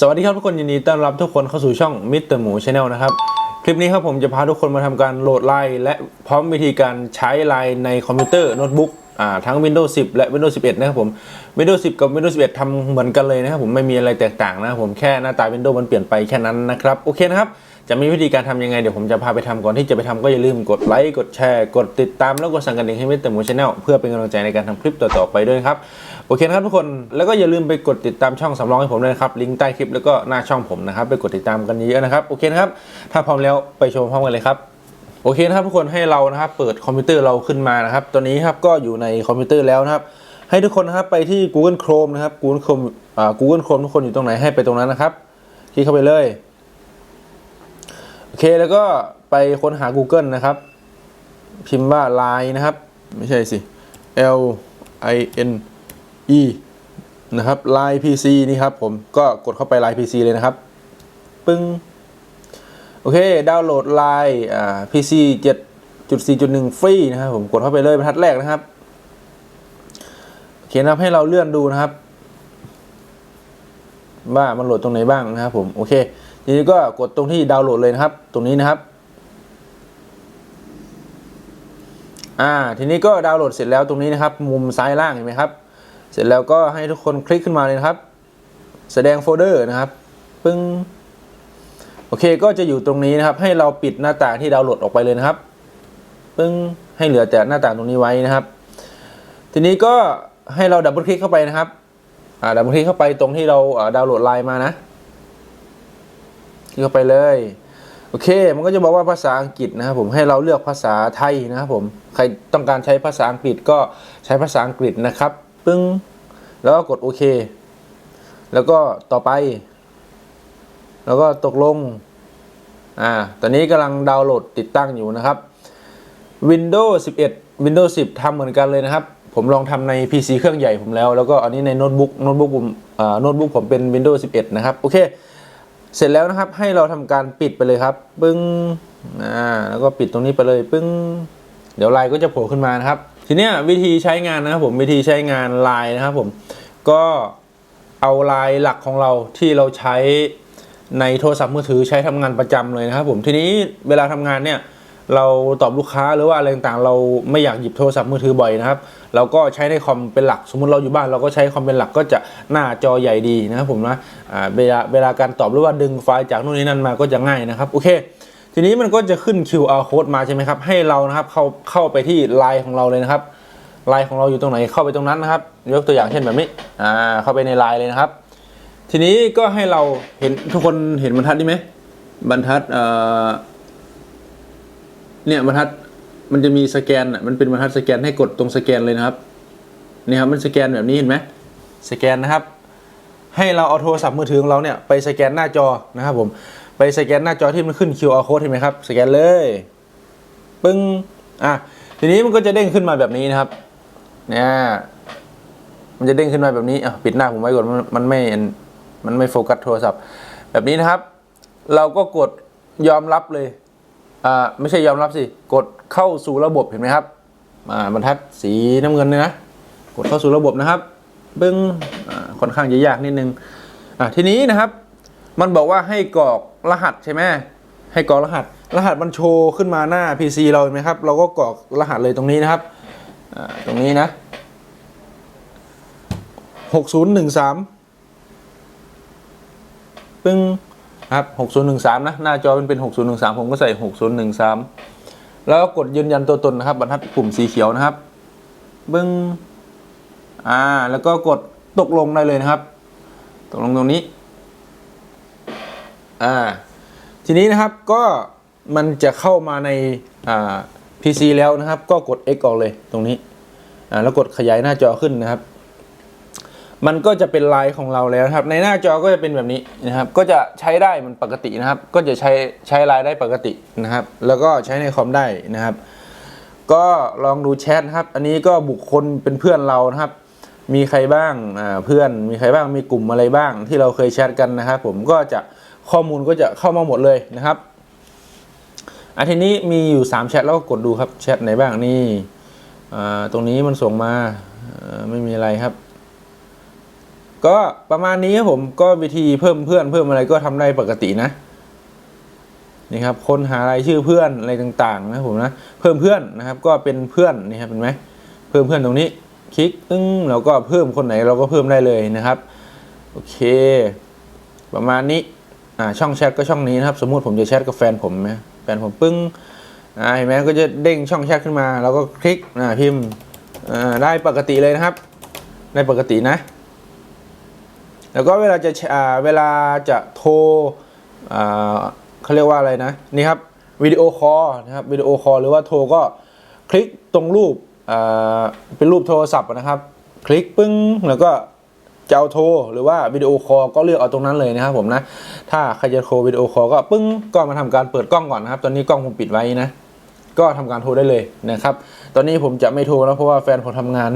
สวัสดีครับทุกคนยินดีต้อนรับทุกคนเข้าสู่ช่องมิสเตอร์หมูชาแนลนะครับคลิปนี้ครับผมจะพาทุกคนมาทำการโหลดไลน์และพร้อมวิธีการใช้ไลน์ในคอมพิวเตอร์โน้ตบุ๊กทั้ง Windows 10 และ Windows 11 นะครับผม Windows 10 กับ Windows 11ทำเหมือนกันเลยนะครับผมไม่มีอะไรแตกต่างนะครับผมแค่หน้าตา Windows มันเปลี่ยนไปแค่นั้นนะครับโอเคนะครับ จะมีวิธีการทำยังไงเดี๋ยวผมจะพาไปทำก่อนที่จะไปทำก็อย่าลืมกดไลค์กดแชร์กดติดตามแล้วกดสั่งกระดิ่งให้มิสเตอร์มูชาแนลเพื่อเป็นกำลังใจในการทำคลิปต่อๆไปด้วยครับโอเคนะครับทุกคนแล้วก็อย่าลืมไปกดติดตามช่องสำรองให้ผมด้วยครับลิงก์ใต้คลิปแล้วก็หน้าช่องผมนะครับไปกดติดตามกันเยอะๆนะครับโอเคนะครับถ้าพร้อมแล้วไปชมพร้อมกันเลยครับโอเคนะครับทุกคนให้เรานะครับเปิดคอมพิวเตอร์เราขึ้นมานะครับตัวนี้ครับก็อยู่ในคอมพิวเตอร์แล้วนะครับให้ทุกคนนะครับไปที่ Google Chrome นะครับ Google Chrome อ่า Google Chrome ทุกคนอยู่ตรงไหนให้ไปตรงนั้นนะครับคลิกเข้าไปเลย เคแล้วก็ไปค้นหา Google นะครับ พิมพ์ว่า Line นะครับ ไม่ใช่สิ L I N E นะครับ Line PC นี่ครับผมก็กดเข้าไป Line PC เลยนะครับ ปึ้ง โอเค ดาวน์โหลด Line อ่า PC 7.4.1 ฟรีนะครับผมกดเข้าไปเลยบรรทัดแรกนะครับโอเคนะครับให้เราเลื่อนดูนะครับ ว่ามันโหลดตรงไหนบ้างนะครับผมโอเคทีนี้ก็กดตรงที่ดาวน์โหลดเลยนะครับ ตรงนี้นะครับอ่าทีนี้ก็ดาวน์โหลดเสร็จแล้วตรงนี้นะครับ มุมซ้ายล่างเห็นไหมครับ เสร็จแล้วก็ให้ทุกคนคลิกขึ้นมาเลยนะครับ แสดงโฟลเดอร์นะครับปึ้งโอเคก็จะอยู่ตรงนี้นะครับ ให้เราปิดหน้าต่างที่ดาวน์โหลดออกไปเลยนะครับปึ้งให้เหลือแต่หน้าต่างตรงนี้ไว้นะครับ ทีนี้ก็ให้เราดับเบิลคลิกเข้าไปนะครับ อ่าดับเบิลคลิกเข้าไปตรงที่เราดาวน์โหลดไลน์มานะคลิกเข้าไปเลยโอเค มันก็จะบอกว่าภาษาอังกฤษนะครับผม ให้เราเลือกภาษาไทยนะครับผม ใครต้องการใช้ภาษาอังกฤษก็ใช้ภาษาอังกฤษนะครับ ปึ้ง แล้วก็กดโอเค แล้วก็ต่อไป แล้วก็ตกลง อ่า ตอนนี้กำลังดาวน์โหลดติดตั้งอยู่นะครับ Windows 11 Windows 10ทำเหมือนกันเลยนะครับ ผมลองทำใน PC เครื่องใหญ่ผมแล้ว แล้วก็อันนี้ในโน้ตบุ๊กโน้ตบุ๊กผมโน้ตบุ๊กผมเป็น Windows 11 นะครับ โอเค เสร็จแล้วนะครับให้เราทำการปิดไปเลยครับ ปึ้งอ่าแล้วก็ปิดตรงนี้ไปเลย ปึ้ง เดี๋ยวไลน์ก็จะโผล่ขึ้นมานะครับ ทีนี้วิธีใช้งานนะครับผมวิธีใช้งานไลน์นะครับผมก็เอาไลน์หลักของเราที่เราใช้ในโทรศัพท์มือถือใช้ทำงานประจำเลยนะครับผมทีนี้เวลาทำงานเนี่ย เราตอบลูกค้าหรือว่าอะไรต่างๆ เราไม่อยากหยิบโทรศัพท์มือถือบ่อยนะครับ เราก็ใช้ในคอมเป็นหลัก สมมุติเราอยู่บ้านเราก็ใช้คอมเป็นหลักก็จะหน้าจอใหญ่ดีนะครับผมนะเวลาเวลาการตอบหรือว่าดึงไฟล์จากนู่นนี่นั่นมาก็จะง่ายนะครับโอเค ทีนี้มันก็จะขึ้น QR code มาใช่ไหมครับให้เรานะครับเข้าเข้าไปที่ไลน์ของเราเลยนะครับไลน์ของเราอยู่ตรงไหนเข้าไปตรงนั้นนะครับยกตัวอย่างเช่นแบบนี้อ่าเข้าไปในไลน์เลยนะครับ ทีนี้ก็ให้เราเห็นทุกคนเห็นบรรทัดนี้ไหมบรรทัดเอ่อ เนี่ยบรรทัดมันจะมีสแกนอะมันเป็นบรรทัดสแกนให้กดตรงสแกนเลยนะครับนี่ครับมันสแกนแบบนี้เห็นไหมสแกนนะครับ ให้เราเอาโทรศัพท์มือถือของเราเนี่ยไปสแกนหน้าจอนะครับผมไปสแกนหน้าจอที่มันขึ้น QR code เห็นไหมครับสแกนเลยปึ้งอะทีนี้มันก็จะเด้งขึ้นมาแบบนี้นะครับเนี่ยมันจะเด้งขึ้นมาแบบนี้อะปิดหน้าผมไว้ก่อนมันมันไม่มันไม่โฟกัสโทรศัพท์ แบบนี้นะครับ เราก็กดยอมรับเลย อ่าไม่ใช่ยอมรับสิกดเข้าสู่ระบบเห็นไหมครับอ่าบรรทัดสีน้ำเงินเนี่ยนะกดเข้าสู่ระบบนะครับปึ้งค่อนข้างจะยากนิดนึงอ่าทีนี้นะครับ มันบอกว่าให้กรอกรหัสใช่ไหมให้กรอกรหัส รหัสมันโชว์ขึ้นมาหน้า PC เราเห็นไหมครับ เราก็กรอกรหัสเลยตรงนี้นะครับอ่าตรงนี้นะหกศูนย์หนึ่งสามปึ้ง ครับ6013นะหน้าจอมันเป็น6013ผมก็ใส่6013แล้วก็กดยืนยันตัวตนนะครับ บรรทัดปุ่มสีเขียวนะครับ บึ้งอ่า แล้วก็กดตกลงได้เลยนะครับ ตกลงตรงนี้ อ่า ทีนี้นะครับก็มันจะเข้ามาในอ่า PC แล้วนะครับ ก็กด X ออกเลยตรงนี้ อ่า แล้วกดขยายหน้าจอขึ้นนะครับ มันก็จะเป็นไลน์ของเราแล้วครับ ในหน้าจอก็จะเป็นแบบนี้นะครับ ก็จะใช้ได้มันปกตินะครับ ก็จะใช้ใช้ไลน์ได้ปกตินะครับ แล้วก็ใช้ในคอมได้นะครับ ก็ลองดูแชทครับ อันนี้ก็บุคคลเป็นเพื่อนเรานะครับ มีใครบ้างเพื่อนมีใครบ้างมีกลุ่มอะไรบ้าง ที่เราเคยแชทกันนะครับ ผมก็จะข้อมูลก็จะเข้ามาหมดเลยนะครับอันทีนี้มีอยู่ 3 แชทแล้วก็กดดูครับแชทไหนบ้างนี่ตรงนี้มันส่งมาไม่มีอะไรครับ ก็ประมาณนี้ครับผมก็วิธีเพิ่มเพื่อนเพิ่มอะไรก็ทำได้ปกตินะนี่ครับค้นหารายชื่อเพื่อนอะไรต่างๆนะผมนะเพิ่มเพื่อนนะครับ ก็เป็นเพื่อนนี่ครับเห็นไหมเพิ่มเพื่อนตรงนี้คลิกตึ้งเราก็เพิ่มคนไหนเราก็เพิ่มได้เลยนะครับโอเค ประมาณนี้อ่าช่องแชทก็ช่องนี้นะครับ สมมุติผมจะแชทกับแฟนผมนะแฟนผมปึ้งอ่าเห็นไหมก็จะเด้งช่องแชทขึ้นมาเราก็คลิกอ่าพิมพ์อ่าได้ปกติเลยนะครับ ได้ปกตินะ แล้วก็เวลาจะเวลาจะโทรเขาเรียกว่าอะไรนะนี่ครับวิดีโอคอลนะครับวิดีโอคอลหรือว่าโทรก็คลิกตรงรูปเป็นรูปโทรศัพท์นะครับ คลิกปึ้งแล้วก็จะเอาโทรหรือว่าวิดีโอคอลก็เลือกเอาตรงนั้นเลยนะครับผมนะ ถ้าใครจะโทรวิดีโอคอลก็ปึ้งก็มาทำการเปิดกล้องก่อนนะครับ ตอนนี้กล้องผมปิดไว้นะ ก็ทำการโทรได้เลยนะครับ ตอนนี้ผมจะไม่โทรแล้วเพราะว่าแฟนผมทำงาน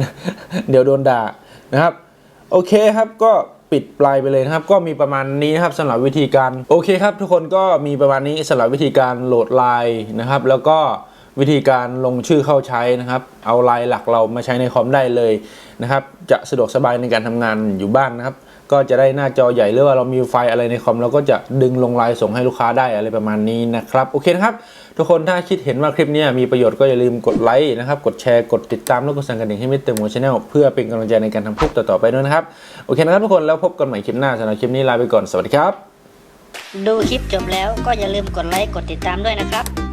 เดี๋ยวโดนด่านะครับ โอเคครับก็ ปิดปลายไปเลยนะครับ ก็มีประมาณนี้นะครับสำหรับวิธีการโอเคครับ ทุกคนก็มีประมาณนี้สำหรับวิธีการโหลดไลน์นะครับ แล้วก็วิธีการลงชื่อเข้าใช้นะครับ เอาไลน์หลักเรามาใช้ในคอมได้เลยนะครับ จะสะดวกสบายในการทำงานอยู่บ้านนะครับ ก็จะได้หน้าจอใหญ่หรือว่าเรามีไฟล์อะไรในคอมเราก็จะดึงลงไลน์ส่งให้ลูกค้าได้อะไรประมาณนี้นะครับโอเคนะครับ ทุกคนถ้าคิดเห็นว่าคลิปนี้มีประโยชน์ก็อย่าลืมกดไลค์นะครับกดแชร์กดติดตามแล้วก็สั่นกระดิ่งให้มิสเตอร์โมชแนลเพื่อเป็นกำลังใจในการทำคลิปต่อๆไปด้วยนะครับโอเคนะครับทุกคนแล้วพบกันใหม่คลิปหน้าสำหรับคลิปนี้ลาไปก่อนสวัสดีครับ ดูคลิปจบแล้วก็อย่าลืมกดไลค์กดติดตามด้วยนะครับ